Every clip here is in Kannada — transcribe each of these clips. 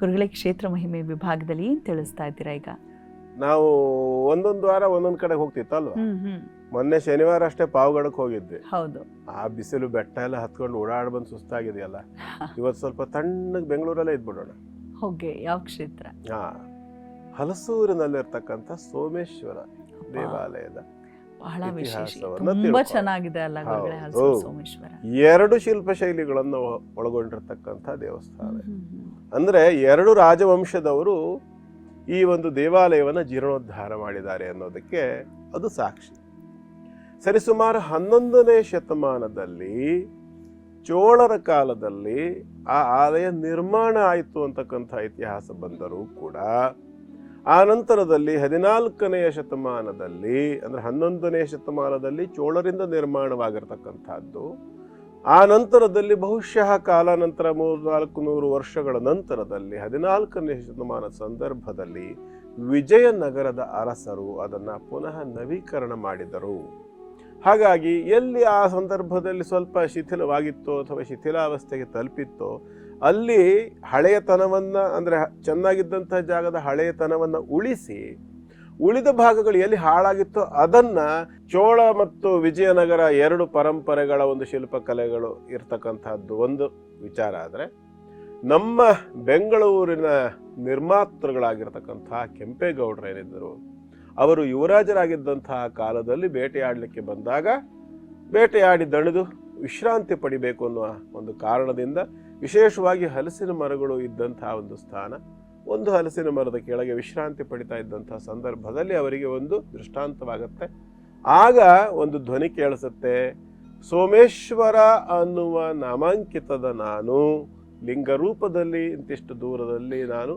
ಗುರುಗಳೇ ಕ್ಷೇತ್ರ ಮಹಿಮೆ ವಿಭಾಗದಲ್ಲಿ ಏನು ತಿಳಿಸ್ತಾ ಇದ್ದೀರಾ ಈಗ? ನಾವು ಒಂದೊಂದು ವಾರ ಒಂದೊಂದು ಕಡೆ ಹೋಗ್ತಿತ್ತಲ್ವ? ಹ್ಮ್ ಹ್ಮ್. ಮೊನ್ನೆ ಶನಿವಾರ ಅಷ್ಟೇ ಪಾವಗಡಕ್ಕೆ ಹೋಗಿದ್ವಿ. ಹೌದು. ಆ ಬಿಸಿಲು ಬೆಟ್ಟ ಎಲ್ಲ ಹತ್ಕೊಂಡು ಓಡಾಡ್ ಬಂದು ಸುಸ್ತಾಗಿದೆಯಲ್ಲ? ಇವತ್ತು ಸ್ವಲ್ಪ ತಣ್ಣಗೆ ಬೆಂಗಳೂರಲ್ಲೇ ಇದ್ಬಿಡೋಣ. ಹೋಗಿ ಯಾವ ಕ್ಷೇತ್ರ? ಹಾ ಹಲಸೂರಿನಲ್ಲಿರ್ತಕ್ಕಂಥ ಸೋಮೇಶ್ವರ ದೇವಾಲಯದ ಬಹಳ ವಿಶೇಷ. ಇತಿಹಾಸವನ್ನ ತುಂಬಾ ತಿಳ್ಕೊಳ್ಳೋಣ. ಚೆನ್ನಾಗಿದೆ ಅಲ್ಲ ಗುರುಗಳೇ ಹೌದು. ಹಲಸೂರು ಸೋಮೇಶ್ವರ? ಎರಡು ಶಿಲ್ಪ ಶೈಲಿಗಳನ್ನು ಒಳಗೊಂಡಿರ್ತಕ್ಕಂಥ ದೇವಸ್ಥಾನ. ಹ್ಮ್, ಹ್ಮ್, ಹ್ಮ್. ಅಂದ್ರೆ ಎರಡು ರಾಜವಂಶದವರು ಈ ಒಂದು ದೇವಾಲಯವನ್ನು ಜೀರ್ಣೋದ್ಧಾರ ಮಾಡಿದ್ದಾರೆ ಅನ್ನೋದಕ್ಕೆ ಅದು ಸಾಕ್ಷಿ. ಸರಿಸುಮಾರು ಹನ್ನೊಂದನೇ ಶತಮಾನದಲ್ಲಿ, ಚೋಳರ ಕಾಲದಲ್ಲಿ ಆ ಆಲಯ ನಿರ್ಮಾಣ ಆಯಿತು ಅಂತಕ್ಕಂಥ ಇತಿಹಾಸ ಬಂದರೂ ಕೂಡ, ಆ ನಂತರದಲ್ಲಿ ಹದಿನಾಲ್ಕನೆಯ ಶತಮಾನದಲ್ಲಿ, ಅಂದರೆ ಹನ್ನೊಂದನೇ ಶತಮಾನದಲ್ಲಿ ಚೋಳರಿಂದ ನಿರ್ಮಾಣವಾಗಿರ್ತಕ್ಕಂಥದ್ದು ಆ ನಂತರದಲ್ಲಿ ಬಹುಶಃ ಕಾಲಾನಂತರ ಮೂರು ನಾಲ್ಕು ನೂರು ವರ್ಷಗಳ ನಂತರದಲ್ಲಿ ಹದಿನಾಲ್ಕನೇ ಶತಮಾನ ಸಂದರ್ಭದಲ್ಲಿ ವಿಜಯನಗರದ ಅರಸರು ಅದನ್ನು ಪುನಃ ನವೀಕರಣ ಮಾಡಿದರು. ಹಾಗಾಗಿ ಎಲ್ಲಿ ಆ ಸಂದರ್ಭದಲ್ಲಿ ಸ್ವಲ್ಪ ಶಿಥಿಲವಾಗಿತ್ತೋ ಅಥವಾ ಶಿಥಿಲಾವಸ್ಥೆಗೆ ತಲುಪಿತ್ತೋ ಅಲ್ಲಿ ಹಳೆಯತನವನ್ನು ಅಂದರೆ ಚೆನ್ನಾಗಿದ್ದಂಥ ಜಾಗದ ಹಳೆಯತನವನ್ನು ಉಳಿಸಿ ಉಳಿದ ಭಾಗಗಳು ಎಲ್ಲಿ ಹಾಳಾಗಿತ್ತೋ ಅದನ್ನ ಚೋಳ ಮತ್ತು ವಿಜಯನಗರ ಎರಡು ಪರಂಪರೆಗಳ ಒಂದು ಶಿಲ್ಪಕಲೆಗಳು ಇರ್ತಕ್ಕಂಥದ್ದು ಒಂದು ವಿಚಾರ ಆದರೆ ನಮ್ಮ ಬೆಂಗಳೂರಿನ ನಿರ್ಮಾತೃಗಳಾಗಿರ್ತಕ್ಕಂತಹ ಕೆಂಪೇಗೌಡರೇನಿದ್ದರು ಅವರು ಯುವರಾಜರಾಗಿದ್ದಂತಹ ಕಾಲದಲ್ಲಿ ಬೇಟೆಯಾಡಲಿಕ್ಕೆ ಬಂದಾಗ ಬೇಟೆಯಾಡಿ ದಣಿದು ವಿಶ್ರಾಂತಿ ಪಡಿಬೇಕು ಅನ್ನುವ ಒಂದು ಕಾರಣದಿಂದ ವಿಶೇಷವಾಗಿ ಹಲಸಿನ ಮರಗಳು ಇದ್ದಂತಹ ಒಂದು ಸ್ಥಾನ. ಒಂದು ಹಲಸಿನ ಮರದ ಕೆಳಗೆ ವಿಶ್ರಾಂತಿ ಪಡಿತಾ ಇದ್ದಂತಹ ಸಂದರ್ಭದಲ್ಲಿ ಅವರಿಗೆ ಒಂದು ದೃಷ್ಟಾಂತವಾಗುತ್ತೆ. ಆಗ ಒಂದು ಧ್ವನಿ ಕೇಳಿಸುತ್ತೆ, ಸೋಮೇಶ್ವರ ಅನ್ನುವ ನಾಮಾಂಕಿತದ ನಾನು ಲಿಂಗರೂಪದಲ್ಲಿ ಇಂತಿಷ್ಟು ದೂರದಲ್ಲಿ ನಾನು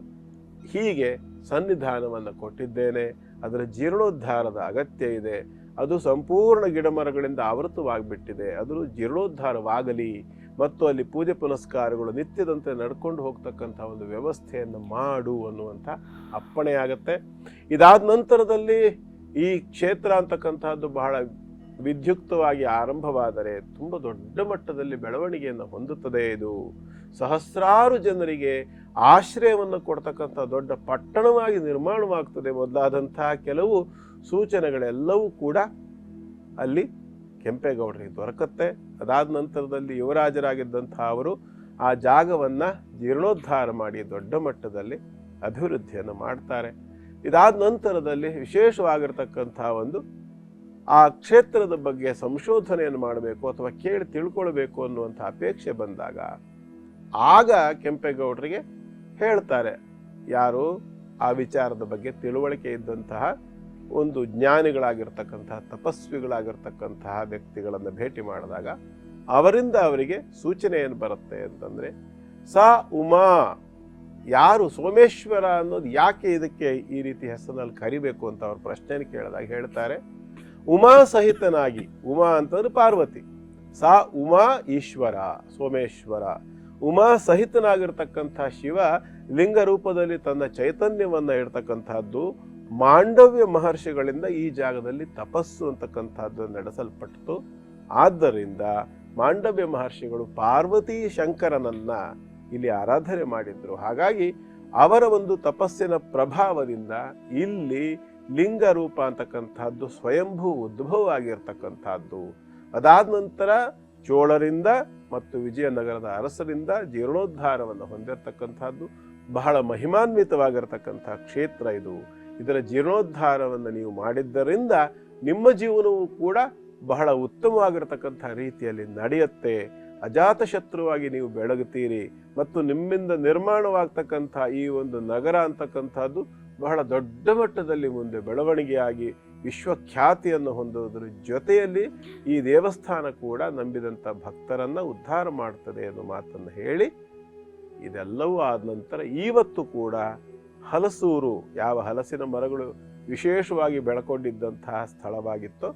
ಹೀಗೆ ಸನ್ನಿಧಾನವನ್ನು ಕೊಟ್ಟಿದ್ದೇನೆ, ಅದರ ಜೀರ್ಣೋದ್ಧಾರದ ಅಗತ್ಯ ಇದೆ, ಅದು ಸಂಪೂರ್ಣ ಗಿಡಮರಗಳಿಂದ ಆವೃತವಾಗಿಬಿಟ್ಟಿದೆ ಅದು ಜೀರ್ಣೋದ್ಧಾರವಾಗಲಿ ಮತ್ತು ಅಲ್ಲಿ ಪೂಜೆ ಪುನಸ್ಕಾರಗಳು ನಿತ್ಯದಂತೆ ನಡ್ಕೊಂಡು ಹೋಗ್ತಕ್ಕಂಥ ಒಂದು ವ್ಯವಸ್ಥೆಯನ್ನು ಮಾಡು ಅನ್ನುವಂಥ ಅಪ್ಪಣೆಯಾಗತ್ತೆ. ಇದಾದ ನಂತರದಲ್ಲಿ ಈ ಕ್ಷೇತ್ರ ಅಂತಕ್ಕಂಥದ್ದು ಬಹಳ ವಿದ್ಯುಕ್ತವಾಗಿ ಆರಂಭವಾದರೆ ತುಂಬ ದೊಡ್ಡ ಮಟ್ಟದಲ್ಲಿ ಬೆಳವಣಿಗೆಯನ್ನು ಹೊಂದುತ್ತದೆ ಇದು. ಸಹಸ್ರಾರು ಜನರಿಗೆ ಆಶ್ರಯವನ್ನು ಕೊಡ್ತಕ್ಕಂಥ ದೊಡ್ಡ ಪಟ್ಟಣವಾಗಿ ನಿರ್ಮಾಣವಾಗ್ತದೆ ಮೊದಲಾದಂತಹ ಕೆಲವು ಸೂಚನೆಗಳೆಲ್ಲವೂ ಕೂಡ ಅಲ್ಲಿ ಕೆಂಪೇಗೌಡರಿಗೆ ದೊರಕತ್ತೆ. ಅದಾದ ನಂತರದಲ್ಲಿ ಯುವರಾಜರಾಗಿದ್ದಂಥ ಅವರು ಆ ಜಾಗವನ್ನು ಜೀರ್ಣೋದ್ಧಾರ ಮಾಡಿ ದೊಡ್ಡ ಮಟ್ಟದಲ್ಲಿ ಅಭಿವೃದ್ಧಿಯನ್ನು ಮಾಡ್ತಾರೆ. ಇದಾದ ನಂತರದಲ್ಲಿ ವಿಶೇಷವಾಗಿರ್ತಕ್ಕಂಥ ಒಂದು ಆ ಕ್ಷೇತ್ರದ ಬಗ್ಗೆ ಸಂಶೋಧನೆಯನ್ನು ಮಾಡಬೇಕು ಅಥವಾ ಕೇಳಿ ತಿಳ್ಕೊಳ್ಬೇಕು ಅನ್ನುವಂಥ ಅಪೇಕ್ಷೆ ಬಂದಾಗ ಆಗ ಕೆಂಪೇಗೌಡರಿಗೆ ಹೇಳ್ತಾರೆ, ಯಾರು ಆ ವಿಚಾರದ ಬಗ್ಗೆ ತಿಳುವಳಿಕೆ ಇದ್ದಂತಹ ಒಂದು ಜ್ಞಾನಿಗಳಾಗಿರ್ತಕ್ಕಂತಹ, ತಪಸ್ವಿಗಳಾಗಿರ್ತಕ್ಕಂತಹ ವ್ಯಕ್ತಿಗಳನ್ನು ಭೇಟಿ ಮಾಡಿದಾಗ ಅವರಿಂದ ಅವರಿಗೆ ಸೂಚನೆ ಏನು ಬರುತ್ತೆ ಅಂತಂದರೆ, ಸಾ ಉಮಾ, ಯಾರು ಸೋಮೇಶ್ವರ ಅನ್ನೋದು ಯಾಕೆ ಇದಕ್ಕೆ ಈ ರೀತಿ ಹೆಸರಿನಲ್ಲಿ ಕರಿಬೇಕು ಅಂತ ಅವ್ರ ಪ್ರಶ್ನೆಯನ್ನು ಕೇಳಿದಾಗ ಹೇಳ್ತಾರೆ, ಉಮಾ ಸಹಿತನಾಗಿ, ಉಮಾ ಅಂತಂದ್ರೆ ಪಾರ್ವತಿ, ಸಾ ಉಮಾ ಈಶ್ವರ, ಸೋಮೇಶ್ವರ, ಉಮಾ ಸಹಿತನಾಗಿರ್ತಕ್ಕಂಥ ಶಿವ ಲಿಂಗ ರೂಪದಲ್ಲಿ ತನ್ನ ಚೈತನ್ಯವನ್ನ ಇಡ್ತಕ್ಕಂತಹದ್ದು ಮಾಂಡವ್ಯ ಮಹರ್ಷಿಗಳಿಂದ ಈ ಜಾಗದಲ್ಲಿ ತಪಸ್ಸು ಅಂತಕ್ಕಂಥದ್ದು ನಡೆಸಲ್ಪಟ್ಟಿತು. ಆದ್ದರಿಂದ ಮಾಂಡವ್ಯ ಮಹರ್ಷಿಗಳು ಪಾರ್ವತಿ ಶಂಕರನನ್ನ ಇಲ್ಲಿ ಆರಾಧನೆ ಮಾಡಿದ್ರು. ಹಾಗಾಗಿ ಅವರ ಒಂದು ತಪಸ್ಸಿನ ಪ್ರಭಾವದಿಂದ ಇಲ್ಲಿ ಲಿಂಗ ರೂಪ ಅಂತಕ್ಕಂಥದ್ದು ಸ್ವಯಂಭೂ ಉದ್ಭವ ಆಗಿರ್ತಕ್ಕಂಥದ್ದು ಅದಾದ ನಂತರ ಚೋಳರಿಂದ ಮತ್ತು ವಿಜಯನಗರದ ಅರಸರಿಂದ ಜೀರ್ಣೋದ್ಧಾರವನ್ನು ಹೊಂದಿರತಕ್ಕಂಥದ್ದು. ಬಹಳ ಮಹಿಮಾನ್ವಿತವಾಗಿರತಕ್ಕಂಥ ಕ್ಷೇತ್ರ ಇದು. ಇದರ ಜೀರ್ಣೋದ್ಧಾರವನ್ನು ನೀವು ಮಾಡಿದ್ದರಿಂದ ನಿಮ್ಮ ಜೀವನವು ಕೂಡ ಬಹಳ ಉತ್ತಮವಾಗಿರತಕ್ಕಂಥ ರೀತಿಯಲ್ಲಿ ನಡೆಯುತ್ತೆ. ಅಜಾತ ಶತ್ರುವಾಗಿ ನೀವು ಬೆಳಗುತ್ತೀರಿ ಮತ್ತು ನಿಮ್ಮಿಂದ ನಿರ್ಮಾಣವಾಗ್ತಕ್ಕಂಥ ಈ ಒಂದು ನಗರ ಅಂತಕ್ಕಂಥದ್ದು ಬಹಳ ದೊಡ್ಡ ಮಟ್ಟದಲ್ಲಿ ಮುಂದೆ ಬೆಳವಣಿಗೆಯಾಗಿ ವಿಶ್ವಖ್ಯಾತಿಯನ್ನು ಹೊಂದುವುದರ ಜೊತೆಯಲ್ಲಿ ಈ ದೇವಸ್ಥಾನ ಕೂಡ ನಂಬಿದಂಥ ಭಕ್ತರನ್ನು ಉದ್ಧಾರ ಮಾಡ್ತದೆ ಅನ್ನೋ ಮಾತನ್ನು ಹೇಳಿ ಇದೆಲ್ಲವೂ ಆದ ನಂತರ ಇವತ್ತು ಕೂಡ ಹಲಸೂರು, ಯಾವ ಹಲಸಿನ ಮರಗಳು ವಿಶೇಷವಾಗಿ ಬೆಳಕೊಂಡಿದ್ದಂತಹ ಸ್ಥಳವಾಗಿತ್ತೋ,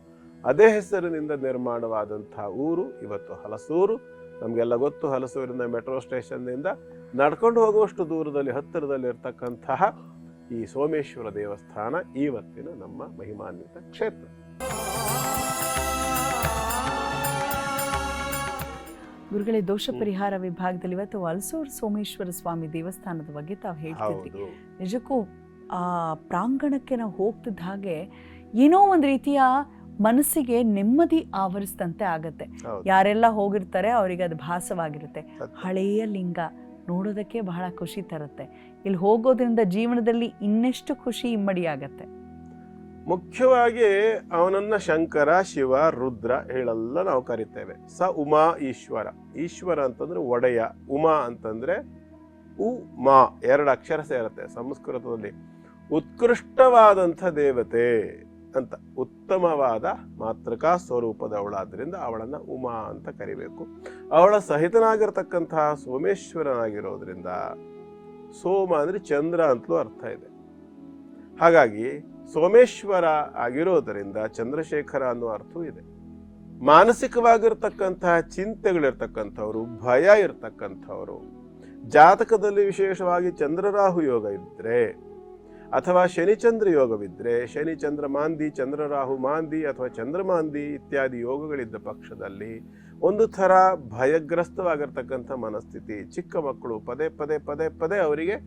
ಅದೇ ಹೆಸರಿನಿಂದ ನಿರ್ಮಾಣವಾದಂತಹ ಊರು ಇವತ್ತು ಹಲಸೂರು. ನಮಗೆಲ್ಲ ಗೊತ್ತು ಹಲಸೂರಿನ ಮೆಟ್ರೋ ಸ್ಟೇಷನ್ನಿಂದ ನಡ್ಕೊಂಡು ಹೋಗುವಷ್ಟು ದೂರದಲ್ಲಿ, ಹತ್ತಿರದಲ್ಲಿ ಇರ್ತಕ್ಕಂತಹ ಈ ಸೋಮೇಶ್ವರ ದೇವಸ್ಥಾನ ಇವತ್ತಿನ ನಮ್ಮ ಮಹಿಮಾನ್ವಿತ ಕ್ಷೇತ್ರ. ಗುರುಗಳೇ ದೋಷ ಪರಿಹಾರ ವಿಭಾಗದಲ್ಲಿ ಇವತ್ತು ಅಲಸೂರು ಸೋಮೇಶ್ವರ ಸ್ವಾಮಿ ದೇವಸ್ಥಾನದ ಬಗ್ಗೆ ತಾವು ಹೇಳ್ತಿದ್ರಿ ನಿಜಕ್ಕೂ ಆ ಪ್ರಾಂಗಣಕ್ಕೆ ನಾವು ಹೋಗ್ತಿದ್ದ ಹಾಗೆ ಏನೋ ಒಂದು ರೀತಿಯ ಮನಸ್ಸಿಗೆ ನೆಮ್ಮದಿ ಆವರಿಸಿದಂತೆ ಆಗತ್ತೆ. ಯಾರೆಲ್ಲ ಹೋಗಿರ್ತಾರೆ ಅವರಿಗೆ ಅದು ಭಾಸವಾಗಿರುತ್ತೆ. ಹಳೆಯ ಲಿಂಗ ನೋಡೋದಕ್ಕೆ ಬಹಳ ಖುಷಿ ತರುತ್ತೆ. ಇಲ್ಲಿ ಹೋಗೋದ್ರಿಂದ ಜೀವನದಲ್ಲಿ ಇನ್ನೆಷ್ಟು ಖುಷಿ ಇಮ್ಮಡಿ ಆಗತ್ತೆ. ಮುಖ್ಯವಾಗಿ ಅವನನ್ನ ಶಂಕರ, ಶಿವ, ರುದ್ರ ಹೇಳೆಲ್ಲ ನಾವು ಕರಿತೇವೆ. ಸ ಉಮಾ, ಈಶ್ವರ. ಈಶ್ವರ ಅಂತಂದ್ರೆ ಒಡೆಯ, ಉಮಾ ಅಂತಂದ್ರೆ ಉ ಮಾ ಎರಡು ಅಕ್ಷರ ಸೇರುತ್ತೆ ಸಂಸ್ಕೃತದಲ್ಲಿ. ಉತ್ಕೃಷ್ಟವಾದಂಥ ದೇವತೆ ಅಂತ, ಉತ್ತಮವಾದ ಮಾತೃಕಾ ಸ್ವರೂಪದವಳಾದ್ರಿಂದ ಅವಳನ್ನ ಉಮಾ ಅಂತ ಕರಿಬೇಕು. ಅವಳ ಸಹಿತನಾಗಿರ್ತಕ್ಕಂತಹ ಸೋಮೇಶ್ವರನಾಗಿರೋದ್ರಿಂದ ಸೋಮ ಅಂದ್ರೆ ಚಂದ್ರ ಅಂತಲೂ ಅರ್ಥ ಇದೆ. ಹಾಗಾಗಿ ಸೋಮೇಶ್ವರ ಆಗಿರೋದರಿಂದ ಚಂದ್ರಶೇಖರ ಅನ್ನೋ ಅರ್ಥವೂ ಇದೆ. ಮಾನಸಿಕವಾಗಿರ್ತಕ್ಕಂತಹ ಚಿಂತೆಗಳಿರ್ತಕ್ಕಂಥವ್ರು, ಭಯ ಇರ್ತಕ್ಕಂಥವ್ರು, ಜಾತಕದಲ್ಲಿ ವಿಶೇಷವಾಗಿ ಚಂದ್ರರಾಹು ಯೋಗ ಇದ್ದರೆ ಅಥವಾ ಶನಿಚಂದ್ರ ಯೋಗವಿದ್ದರೆ ಶನಿ ಚಂದ್ರ ಮಾಂದಿ, ಚಂದ್ರರಾಹು ಮಾಂದಿ ಅಥವಾ ಚಂದ್ರಮಾಂದಿ ಇತ್ಯಾದಿ ಯೋಗಗಳಿದ್ದ ಪಕ್ಷದಲ್ಲಿ ಒಂದು ಥರ ಭಯಗ್ರಸ್ತವಾಗಿರ್ತಕ್ಕಂಥ ಮನಸ್ಥಿತಿ, ಚಿಕ್ಕ ಮಕ್ಕಳು ಪದೇ ಪದೇ ಪದೇ ಪದೇ ಅವರಿಗೆ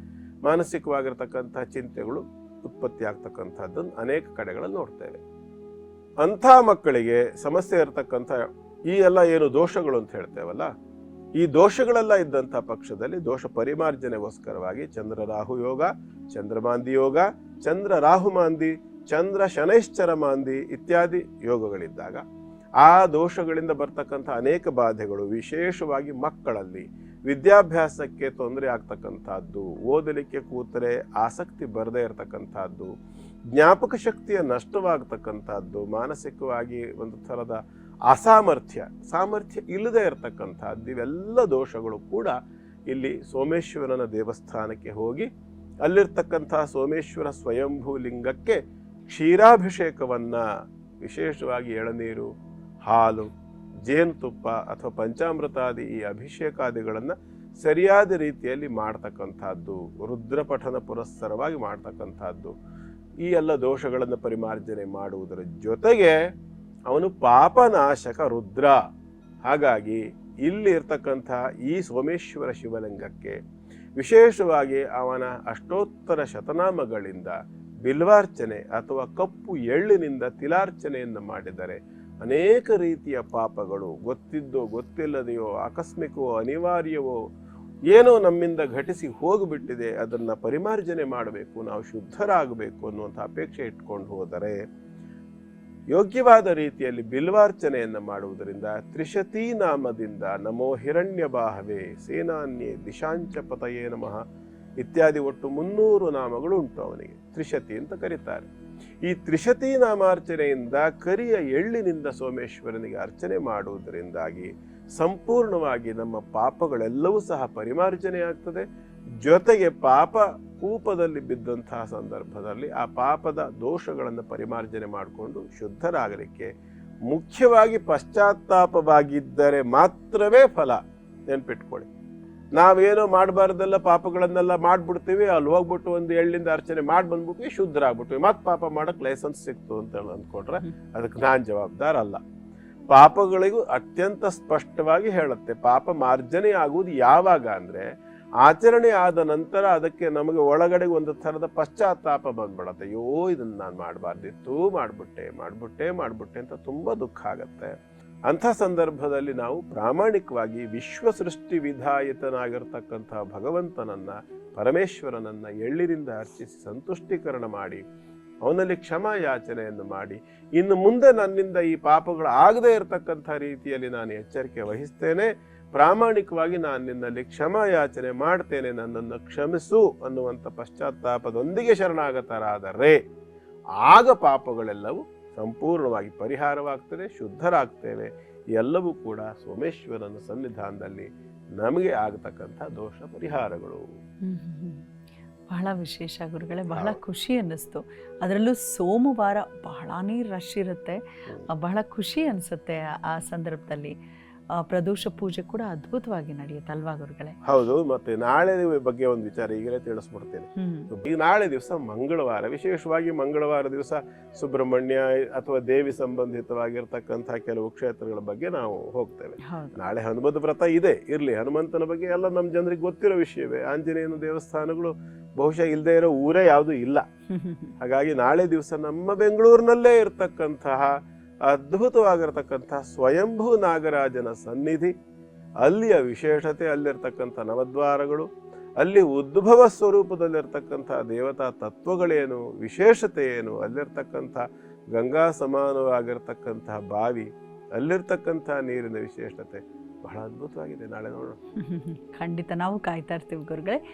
ಮಾನಸಿಕವಾಗಿರ್ತಕ್ಕಂಥ ಚಿಂತೆಗಳು ಉತ್ಪತ್ತಿ ಆಗ್ತಕ್ಕಂಥದ್ದನ್ನು ಅನೇಕ ಕಡೆಗಳಲ್ಲಿ ನೋಡ್ತೇವೆ. ಅಂಥ ಮಕ್ಕಳಿಗೆ ಸಮಸ್ಯೆ ಇರತಕ್ಕಂಥ ಈ ಎಲ್ಲ ಏನು ದೋಷಗಳು ಅಂತ ಹೇಳ್ತೇವಲ್ಲ, ಈ ದೋಷಗಳೆಲ್ಲ ಇದ್ದಂಥ ಪಕ್ಷದಲ್ಲಿ ದೋಷ ಪರಿಮಾರ್ಜನೆಗೋಸ್ಕರವಾಗಿ ಚಂದ್ರ ರಾಹು ಯೋಗ ಚಂದ್ರಮಾಂದಿ ಯೋಗ, ಚಂದ್ರ ರಾಹು ಮಾಂದಿ, ಚಂದ್ರ ಶನೈಶ್ಚರ ಮಾಂದಿ ಇತ್ಯಾದಿ ಯೋಗಗಳಿದ್ದಾಗ ಆ ದೋಷಗಳಿಂದ ಬರ್ತಕ್ಕಂಥ ಅನೇಕ ಬಾಧೆಗಳು ವಿಶೇಷವಾಗಿ ಮಕ್ಕಳಲ್ಲಿ ವಿದ್ಯಾಭ್ಯಾಸಕ್ಕೆ ತೊಂದರೆ ಆಗ್ತಕ್ಕಂಥದ್ದು, ಓದಲಿಕ್ಕೆ ಕೂತರೆ ಆಸಕ್ತಿ ಬರದೇ ಇರತಕ್ಕಂಥದ್ದು, ಜ್ಞಾಪಕ ಶಕ್ತಿಯ ನಷ್ಟವಾಗತಕ್ಕಂಥದ್ದು, ಮಾನಸಿಕವಾಗಿ ಒಂದು ಥರದ ಅಸಾಮರ್ಥ್ಯ, ಸಾಮರ್ಥ್ಯ ಇಲ್ಲದೆ ಇರತಕ್ಕಂಥದ್ದು, ಇವೆಲ್ಲ ದೋಷಗಳು ಕೂಡ ಇಲ್ಲಿ ಸೋಮೇಶ್ವರನ ದೇವಸ್ಥಾನಕ್ಕೆ ಹೋಗಿ ಅಲ್ಲಿರ್ತಕ್ಕಂಥ ಸೋಮೇಶ್ವರ ಸ್ವಯಂಭೂ ಲಿಂಗಕ್ಕೆ ಕ್ಷೀರಾಭಿಷೇಕವನ್ನು ವಿಶೇಷವಾಗಿ ಎಳನೀರು, ಹಾಲು ಜೇನುತುಪ್ಪ ಅಥವಾ ಪಂಚಾಮೃತಾದಿ ಈ ಅಭಿಷೇಕಾದಿಗಳನ್ನು ಸರಿಯಾದ ರೀತಿಯಲ್ಲಿ ಮಾಡ್ತಕ್ಕಂಥದ್ದು, ರುದ್ರಪಠನ ಪುರಸ್ಸರವಾಗಿ ಮಾಡ್ತಕ್ಕಂಥದ್ದು. ಈ ಎಲ್ಲ ದೋಷಗಳನ್ನು ಪರಿಮಾರ್ಜನೆ ಮಾಡುವುದರ ಜೊತೆಗೆ ಅವನು ಪಾಪನಾಶಕ ರುದ್ರ. ಹಾಗಾಗಿ ಇಲ್ಲಿ ಇರ್ತಕ್ಕಂತಹ ಈ ಸೋಮೇಶ್ವರ ಶಿವಲಿಂಗಕ್ಕೆ ವಿಶೇಷವಾಗಿ ಅವನ ಅಷ್ಟೋತ್ತರ ಶತನಾಮಗಳಿಂದ ಬಿಲ್ವಾರ್ಚನೆ ಅಥವಾ ಕಪ್ಪು ಎಳ್ಳಿನಿಂದ ತಿಲಾರ್ಚನೆಯನ್ನು ಮಾಡಿದರೆ ಅನೇಕ ರೀತಿಯ ಪಾಪಗಳು ಗೊತ್ತಿದ್ದೋ, ಗೊತ್ತಿಲ್ಲದೆಯೋ, ಆಕಸ್ಮಿಕವೋ, ಅನಿವಾರ್ಯವೋ, ಏನೋ ನಮ್ಮಿಂದ ಘಟಿಸಿ ಹೋಗಿಬಿಟ್ಟಿದೆ, ಅದನ್ನು ಪರಿಮಾರ್ಜನೆ ಮಾಡಬೇಕು, ನಾವು ಶುದ್ಧರಾಗಬೇಕು ಅನ್ನುವಂಥ ಅಪೇಕ್ಷೆ ಇಟ್ಕೊಂಡು ಹೋದರೆ, ಯೋಗ್ಯವಾದ ರೀತಿಯಲ್ಲಿ ಬಿಲ್ವಾರ್ಚನೆಯನ್ನು ಮಾಡುವುದರಿಂದ ತ್ರಿಶತೀ ನಾಮದಿಂದ ನಮೋ ಹಿರಣ್ಯ ಬಾಹವೇ ಸೇನಾನ್ಯೇ ದಿಶಾಂಚ ಪತಯೇ ನಮಃ, ಇತ್ಯಾದಿ ಒಟ್ಟು ಮುನ್ನೂರು ನಾಮಗಳು ಉಂಟು ಅವನಿಗೆ, ತ್ರಿಶತಿ ಅಂತ ಕರೀತಾರೆ. ಈ ತ್ರಿಶತೀ ನಾಮಾರ್ಚನೆಯಿಂದ ಕರಿಯ ಎಳ್ಳಿನಿಂದ ಸೋಮೇಶ್ವರನಿಗೆ ಅರ್ಚನೆ ಮಾಡುವುದರಿಂದಾಗಿ ಸಂಪೂರ್ಣವಾಗಿ ನಮ್ಮ ಪಾಪಗಳೆಲ್ಲವೂ ಸಹ ಪರಿಮಾರ್ಜನೆ ಆಗ್ತದೆ. ಜೊತೆಗೆ ಪಾಪ ಕೂಪದಲ್ಲಿ ಬಿದ್ದಂತಹ ಸಂದರ್ಭದಲ್ಲಿ ಆ ಪಾಪದ ದೋಷಗಳನ್ನು ಪರಿಮಾರ್ಜನೆ ಮಾಡಿಕೊಂಡು ಶುದ್ಧರಾಗಲಿಕ್ಕೆ ಮುಖ್ಯವಾಗಿ ಪಶ್ಚಾತ್ತಾಪವಾಗಿದ್ದರೆ ಮಾತ್ರವೇ ಫಲ ನೆನ್ಪಿಟ್ಕೊಳ್ಳಿ. ನಾವೇನೋ ಮಾಡಬಾರ್ದೆಲ್ಲ ಪಾಪಗಳನ್ನೆಲ್ಲ ಮಾಡ್ಬಿಡ್ತೀವಿ, ಅಲ್ಲಿ ಹೋಗ್ಬಿಟ್ಟು ಒಂದು ಎಳ್ಳಿಂದ ಅರ್ಚನೆ ಮಾಡಿ ಬಂದ್ಬಿಟ್ವಿ ಶುದ್ಧರಾಗ್ಬಿಟ್ವಿ. ಮತ್ತೆ ಪಾಪ ಮಾಡಕ್ಕೆ ಲೈಸೆನ್ಸ್ ಸಿಕ್ತು ಅಂತ ಹೇಳಿ ಅಂದ್ಕೊಂಡ್ರೆ ಅದಕ್ಕೆ ನಾನು ಜವಾಬ್ದಾರ ಅಲ್ಲ. ಪಾಪಗಳಿಗೂ ಅತ್ಯಂತ ಸ್ಪಷ್ಟವಾಗಿ ಹೇಳುತ್ತೆ, ಪಾಪ ಮಾರ್ಜನೆ ಆಗುವುದು ಯಾವಾಗ ಅಂದ್ರೆ ಆಚರಣೆ ಆದ ನಂತರ ಅದಕ್ಕೆ ನಮಗೆ ಒಳಗಡೆ ಒಂದು ಥರದ ಪಶ್ಚಾತ್ತಾಪ ಬಂದ್ಬಿಡತ್ತೆ. ಅಯ್ಯೋ, ಇದನ್ನು ನಾನು ಮಾಡಬಾರ್ದಿತ್ತು, ಮಾಡ್ಬಿಟ್ಟೆ ಮಾಡ್ಬಿಟ್ಟೆ ಮಾಡ್ಬಿಟ್ಟೆ ಅಂತ ತುಂಬಾ ದುಃಖ ಆಗತ್ತೆ. ಅಂಥ ಸಂದರ್ಭದಲ್ಲಿ ನಾವು ಪ್ರಾಮಾಣಿಕವಾಗಿ ವಿಶ್ವ ಸೃಷ್ಟಿ ವಿಧಾಯತನಾಗಿರ್ತಕ್ಕಂತಹ ಭಗವಂತನನ್ನ, ಪರಮೇಶ್ವರನನ್ನ ಎಳ್ಳಿನಿಂದ ಅರ್ಚಿಸಿ ಸಂತುಷ್ಟೀಕರಣ ಮಾಡಿ, ಅವನಲ್ಲಿ ಕ್ಷಮಾ ಯಾಚನೆಯನ್ನು ಮಾಡಿ, ಇನ್ನು ಮುಂದೆ ನನ್ನಿಂದ ಈ ಪಾಪಗಳು ಆಗದೇ ಇರತಕ್ಕಂಥ ರೀತಿಯಲ್ಲಿ ನಾನು ಎಚ್ಚರಿಕೆ ವಹಿಸ್ತೇನೆ, ಪ್ರಾಮಾಣಿಕವಾಗಿ ನಾನು ನಿನ್ನಲ್ಲಿ ಕ್ಷಮಾ ಯಾಚನೆ ಮಾಡ್ತೇನೆ, ನನ್ನನ್ನು ಕ್ಷಮಿಸು ಅನ್ನುವಂಥ ಪಶ್ಚಾತ್ತಾಪದೊಂದಿಗೆ ಶರಣಾಗತರಾದರೆ, ಆಗ ಪಾಪಗಳೆಲ್ಲವೂ ಸಂಪೂರ್ಣವಾಗಿ ಪರಿಹಾರವಾಗ್ತದೆ ಶುದ್ಧರಾಗ್ತೇವೆ. ಎಲ್ಲವೂ ಕೂಡ ಸೋಮೇಶ್ವರನ ಸನ್ನಿಧಾನದಲ್ಲಿ ನಮಗೆ ಆಗತಕ್ಕಂಥ ದೋಷ ಪರಿಹಾರಗಳು. ಬಹಳ ವಿಶೇಷ ಗುರುಗಳೇ ಬಹಳ ಖುಷಿ ಅನ್ನಿಸ್ತು. ಅದರಲ್ಲೂ ಸೋಮವಾರ ಬಹಳನೇ ರಶ್ ಇರುತ್ತೆ. ಬಹಳ ಖುಷಿ ಅನಿಸುತ್ತೆ ಆ ಸಂದರ್ಭದಲ್ಲಿ. ಪ್ರದೋಷ ಪೂಜೆ ಕೂಡ ಅದ್ಭುತವಾಗಿ ನಡೆಯುತ್ತೆ ಅಲ್ವಾ ಗುರುಗಳೇ? ಹೌದು ಮತ್ತೆ ನಾಳೆ ಬಗ್ಗೆ ಒಂದು ವಿಚಾರ ಈಗಲೇ ತಿಳಿಸ್ಬಿಡ್ತೇನೆ. ಈಗ ಈ ನಾಳೆ ದಿವಸ ಮಂಗಳವಾರ ವಿಶೇಷವಾಗಿ ಮಂಗಳವಾರ ದಿವಸ ಸುಬ್ರಹ್ಮಣ್ಯ ಅಥವಾ ದೇವಿ ಸಂಬಂಧಿತವಾಗಿರ್ತಕ್ಕಂತಹ ಕೆಲವು ಕ್ಷೇತ್ರಗಳ ಬಗ್ಗೆ ನಾವು ಹೋಗ್ತೇವೆ. ನಾಳೆ ಹನುಮಂತ ವ್ರತ ಇದೆ ಇರ್ಲಿ. ಹನುಮಂತನ ಬಗ್ಗೆ ಎಲ್ಲ ನಮ್ಮ ಜನರಿಗೆ ಗೊತ್ತಿರೋ ವಿಷಯವೇ. ಆಂಜನೇಯನ ದೇವಸ್ಥಾನಗಳು ಬಹುಶಃ ಇಲ್ಲದೆ ಇರೋ ಊರೇ ಯಾವುದು ಇಲ್ಲ. ಹಾಗಾಗಿ ನಾಳೆ ದಿವಸ ನಮ್ಮ ಬೆಂಗಳೂರಿನಲ್ಲೇ ಇರತಕ್ಕಂತಹ ಅದ್ಭುತವಾಗಿರತಕ್ಕಂತಹ ಸ್ವಯಂಭೂ ನಾಗರಾಜನ ಸನ್ನಿಧಿ, ಅಲ್ಲಿಯ ವಿಶೇಷತೆ ಅಲ್ಲಿರ್ತಕ್ಕಂಥ ನವದ್ವಾರಗಳು, ಅಲ್ಲಿ ಉದ್ಭವ ಸ್ವರೂಪದಲ್ಲಿರ್ತಕ್ಕಂಥ ದೇವತಾ ತತ್ವಗಳೇನು, ವಿಶೇಷತೆ ಏನು, ಅಲ್ಲಿರ್ತಕ್ಕಂಥ ಗಂಗಾ ಸಮಾನವಾಗಿರ್ತಕ್ಕಂಥ ಬಾವಿ, ಅಲ್ಲಿರ್ತಕ್ಕಂಥ ನೀರಿನ ವಿಶೇಷತೆ. ಬಹಳ ಅದ್ಭುತವಾಗಿದೆ. ನಾಳೆ ನೋಡೋಣ. ಖಂಡಿತ ನಾವು ಕಾಯ್ತಾ ಇರ್ತೀವಿ ಗುರುಗಳೇ.